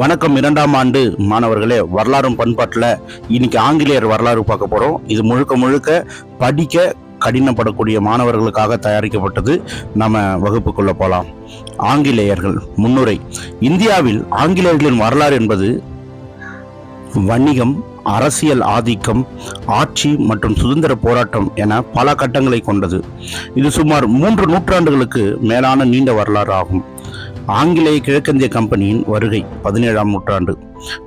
வணக்கம். இரண்டாம் ஆண்டு மாணவர்களே வரலாறும் பண்பாட்டில் இன்னைக்கு ஆங்கிலேயர் வரலாறு பார்க்க போகிறோம் இது முழுக்க முழுக்க படிக்க கடினப்படக்கூடிய மாணவர்களுக்காக தயாரிக்கப்பட்டது. நம்ம வகுப்புக்குள்ள போகலாம் ஆங்கிலேயர்கள் முன்னுரை. இந்தியாவில் ஆங்கிலேயர்களின் வரலாறு என்பது வணிகம் அரசியல் ஆதிக்கம் ஆட்சி மற்றும் சுதந்திர போராட்டம் என பல கட்டங்களை கொண்டது. இது சுமார் மூன்று நூற்றாண்டுகளுக்கு மேலான நீண்ட வரலாறு ஆகும். ஆங்கிலேய கிழக்கிந்திய கம்பெனியின் வருகை பதினேழாம் நூற்றாண்டு.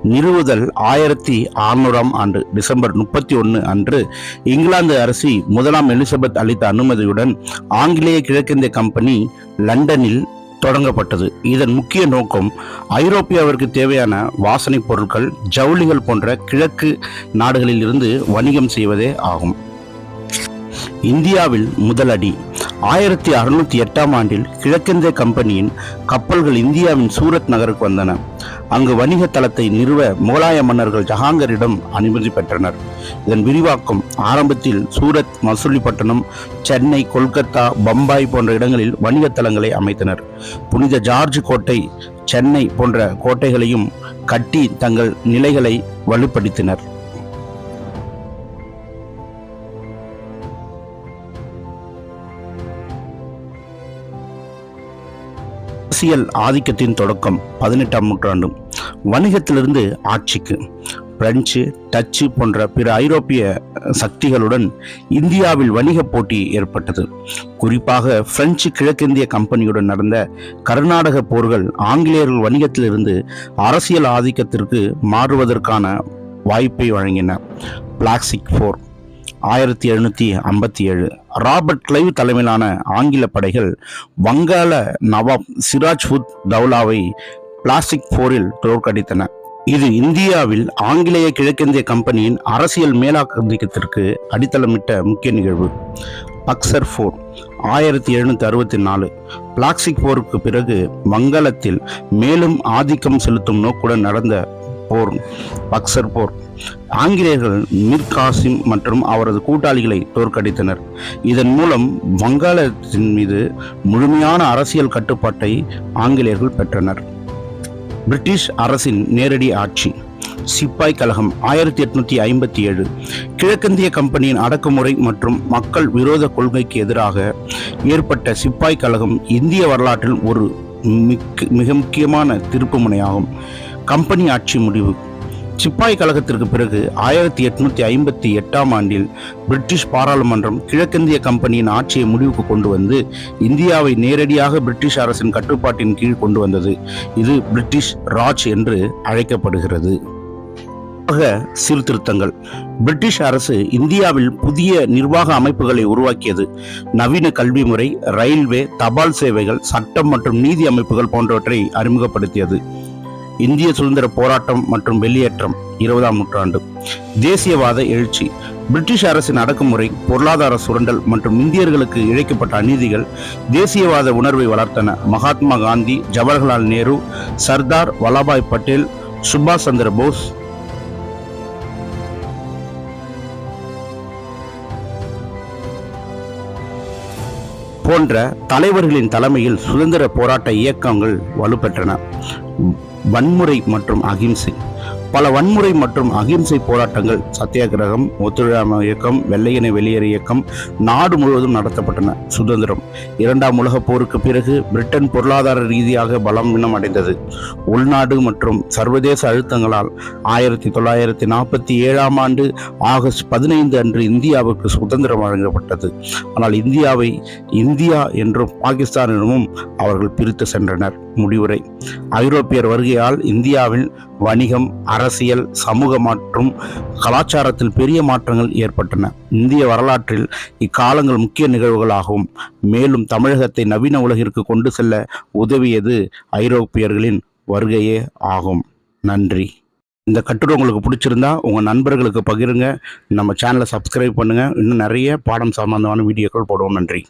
நிறுவுதல் ஆயிரத்தி அறுநூறாம் ஆண்டு டிசம்பர் முப்பத்தி ஒன்று அன்று இங்கிலாந்து அரசி முதலாம் எலிசபெத் அளித்த அனுமதியுடன் ஆங்கிலேய கிழக்கிந்திய கம்பெனி லண்டனில் தொடங்கப்பட்டது. இதன் முக்கிய நோக்கம் ஐரோப்பியாவிற்கு தேவையான வாசனைப் பொருட்கள் ஜவுளிகள் போன்ற கிழக்கு நாடுகளில் இருந்து வணிகம் செய்வதே ஆகும். இந்தியாவில் முதலடி ஆயிரத்தி அறுநூத்தி எட்டாம் ஆண்டில் கிழக்கிந்திய கம்பெனியின் கப்பல்கள் இந்தியாவின் சூரத் நகருக்கு வந்தன. அங்கு வணிக தளத்தை நிறுவ முகலாய மன்னர்கள் ஜஹாங்கரிடம் அனுமதி பெற்றனர். இதன் விரிவாக்கம் ஆரம்பத்தில் சூரத் மசூலிப்பட்டினம் சென்னை கொல்கத்தா பம்பாய் போன்ற இடங்களில் வணிக தளங்களை அமைத்தனர். புனித ஜார்ஜ் கோட்டை சென்னை போன்ற கோட்டைகளையும் கட்டி தங்கள் நிலைகளை வலுப்படுத்தினர். அரசியல் ஆதிக்கத்தின் தொடக்கம் பதினெட்டாம் நூற்றாண்டு வணிகத்திலிருந்து ஆட்சிக்கு. பிரெஞ்சு டச்சு போன்ற பிற ஐரோப்பிய சக்திகளுடன் இந்தியாவில் வணிக போட்டி ஏற்பட்டது. குறிப்பாக பிரெஞ்சு கிழக்கிந்திய கம்பெனியுடன் நடந்த கர்நாடக போர்கள் ஆங்கிலேயர்கள் வணிகத்திலிருந்து அரசியல் ஆதிக்கத்திற்கு மாறுவதற்கான வாய்ப்பை வழங்கின. பிளாக்சிக் போர். ஆயிரத்தி எழுநூத்தி ஐம்பத்தி ஏழு. ராபர்ட் கிளைவ் தலைமையிலான ஆங்கில படைகள் வங்காள நவாப் சிராஜ்வுத் தௌலாவை பிளாஸ்டிக் போரில் தோற்கடித்தன. இது இந்தியாவில் ஆங்கிலேய கிழக்கிந்திய கம்பெனியின் அரசியல் மேலாக்கத்திற்கு அடித்தளமிட்ட முக்கிய நிகழ்வு. பக்சர் போர் ஆயிரத்தி எழுநூத்தி அறுபத்தி நாலு. பிளாக்சிக் போருக்கு பிறகு வங்காளத்தில் மேலும் ஆதிக்கம் செலுத்தும் நோக்குடன் நடந்த போர் பக்சர் போர். ஆங்கிலேயர்கள் மிர் காசிம் மற்றும் அவரது கூட்டாளிகளை தோற்கடித்தனர். இதன் மூலம் வங்காளத்தின் மீது முழுமையான அரசியல் கட்டுப்பாட்டை ஆங்கிலேயர்கள் பெற்றனர். பிரிட்டிஷ் அரசின் நேரடி ஆட்சி சிப்பாய் கழகம் ஆயிரத்தி எட்நூத்தி ஐம்பத்தி ஏழு கிழக்கிந்திய கம்பெனியின் அடக்குமுறை மற்றும் மக்கள் விரோத கொள்கைக்கு எதிராக ஏற்பட்ட சிப்பாய் கழகம் இந்திய வரலாற்றில் ஒரு மிக்க மிக முக்கியமான திருப்புமுனையாகும். கம்பெனி ஆட்சி முடிவு. சிப்பாய் கழகத்திற்கு பிறகு ஆயிரத்தி எட்நூத்தி ஐம்பத்தி எட்டாம் ஆண்டில் பிரிட்டிஷ் பாராளுமன்றம் கிழக்கிந்திய கம்பெனியின் ஆட்சியை முடிவுக்கு கொண்டு வந்து இந்தியாவை நேரடியாக பிரிட்டிஷ் அரசின் கட்டுப்பாட்டின் கீழ் கொண்டு வந்தது. இது பிரிட்டிஷ் ராஜ் என்று அழைக்கப்படுகிறது. சீர்திருத்தங்கள். பிரிட்டிஷ் அரசு இந்தியாவில் புதிய நிர்வாக அமைப்புகளை உருவாக்கியது. நவீன கல்வி முறை ரயில்வே தபால் சேவைகள் சட்டம் மற்றும் நீதி அமைப்புகள் போன்றவற்றை அறிமுகப்படுத்தியது. இந்திய சுதந்திர போராட்டம் மற்றும் வெளியேற்றம் இருபதாம் நூற்றாண்டு. தேசியவாத எழுச்சி. பிரிட்டிஷ் அரசின் அடக்குமுறை பொருளாதார சுரண்டல் மற்றும் இந்தியர்களுக்கு இழைக்கப்பட்ட அநீதிகள் தேசியவாத உணர்வை வளர்த்தன. மகாத்மா காந்தி ஜவஹர்லால் நேரு சர்தார் வல்லபாய் பட்டேல் சுபாஷ் சந்திர போஸ். போன்ற தலைவர்களின் தலைமையில் சுதந்திர போராட்ட இயக்கங்கள் வலுப்பெற்றன. வன்முறை மற்றும் அகிம்சை. பல வன்முறை மற்றும் அகிம்சை போராட்டங்கள் சத்தியாகிரகம் ஒத்துழையாமை இயக்கம் வெள்ளையனை வெளியேறு இயக்கம் நாடு முழுவதும் நடத்தப்பட்டன. சுதந்திரம். இரண்டாம் உலகப் போருக்கு பிறகு பிரிட்டன் பொருளாதார ரீதியாக பலவீனம் அடைந்தது. உள்நாடு மற்றும் சர்வதேச அழுத்தங்களால் ஆயிரத்தி தொள்ளாயிரத்தி நாற்பத்தி ஏழாம் ஆண்டு ஆகஸ்ட் பதினைந்து அன்று இந்தியாவுக்கு சுதந்திரம் வழங்கப்பட்டது. ஆனால் இந்தியாவை இந்தியா என்றும் பாகிஸ்தானிடமும் அவர்கள் பிரித்து சென்றனர். முடிவுரை. ஐரோப்பியர் வருகையால் இந்தியாவில் வணிகம் அரசியல் சமூக மற்றும் கலாச்சாரத்தில் பெரிய மாற்றங்கள் ஏற்பட்டன. இந்திய வரலாற்றில் இக்காலங்கள் முக்கிய நிகழ்வுகளாகும் மேலும் தமிழகத்தை நவீன உலகிற்கு கொண்டு செல்ல உதவியது ஐரோப்பியர்களின் வருகையே ஆகும். நன்றி. இந்த கட்டுரை உங்களுக்கு பிடிச்சிருந்தா உங்கள் நண்பர்களுக்கு பகிருங்க. நம்ம சேனலை சப்ஸ்கிரைப் பண்ணுங்கள் இன்னும் நிறைய பாடம் சம்பந்தமான வீடியோக்கள் போடுவோம். நன்றி.